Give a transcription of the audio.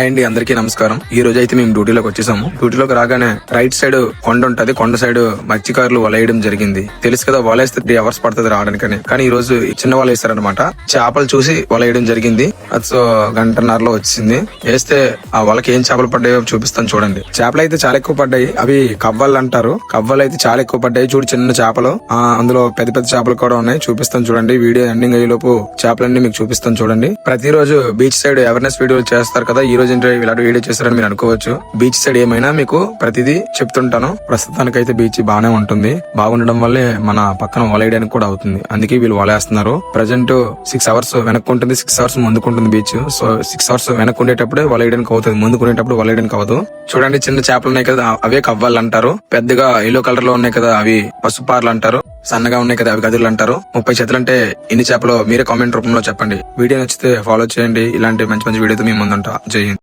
Hi అండి అందరికీ నమస్కారం. ఈ రోజు అయితే మేము డ్యూటీలోకి వచ్చేసాము. డ్యూటీలోకి రాగానే రైట్ సైడ్ కొండ ఉంటది. కొండ సైడ్ మత్స్యకారులు వలయడం జరిగింది. తెలుసు కదా వలేస్తే త్రీ అవర్స్ పడుతుంది రావడానికని. కానీ ఈ రోజు చిన్న వల వేస్తారనమాట చేపలు చూసి వలయడం జరిగింది. సో గంటన్నరలో వచ్చింది. వేస్తే ఆ వలకి ఏం చేపలు పడ్డాయో చూపిస్తాను చూడండి. చేపలు అయితే చాలా ఎక్కువ పడ్డాయి. అవి కవ్వలు అంటారు. కవ్వలు అయితే చాలా ఎక్కువ పడ్డాయి. చూడు చిన్న చేపలు. ఆ, అందులో పెద్ద పెద్ద చేపలు కూడా ఉన్నాయి. చూపిస్తాను చూడండి. వీడియో ఎండింగ్ అయ్యేలోపు చేపలన్నీ మీకు చూపిస్తాను చూడండి. ప్రతిరోజు బీచ్ సైడ్ అవేర్నెస్ వీడియోలు చేస్తారు కదా. ఈ రోజు ఏంటో ఇలాంటి వీడియో చేస్తారని మీరు అనుకోవచ్చు. బీచ్ సైడ్ ఏమైనా మీకు ప్రతిదీ చెప్తుంటాను. ప్రస్తుతానికైతే బీచ్ బాగానే ఉంటుంది. బాగుండడం వల్లే మన పక్కన వలయడానికి కూడా అవుతుంది. అందుకే వీళ్ళు వలేస్తున్నారు ప్రజెంట్ సిక్స్ అవర్స్ వెనక్కుంటుంది సిక్స్ అవర్స్ ముందుకుంటుంది బీచ్ సో సిక్స్ అవర్స్ వెనక్కుండేటప్పుడు వలయడానికి అవుతుంది. ముందుకునేటప్పుడు వలయడానికి అవదు చూడండి చిన్న చేపలు ఉన్నాయి కదా అవే కవ్వాలంటారు. పెద్దగా ఎల్లో కలర్లో ఉన్నాయి కదా అవి పసుపార్లు అంటారు. సన్నగా ఉన్నాయి కదా అవి గదులు అంటారు. ముప్పై చేతులు అంటే ఎన్ని చేపలు మీరే కామెంట్ రూపంలో చెప్పండి. వీడియో నచ్చితే ఫాలో చేయండి. ఇలాంటి మంచి మంచి వీడియోతో మీ ముందుంటా. జై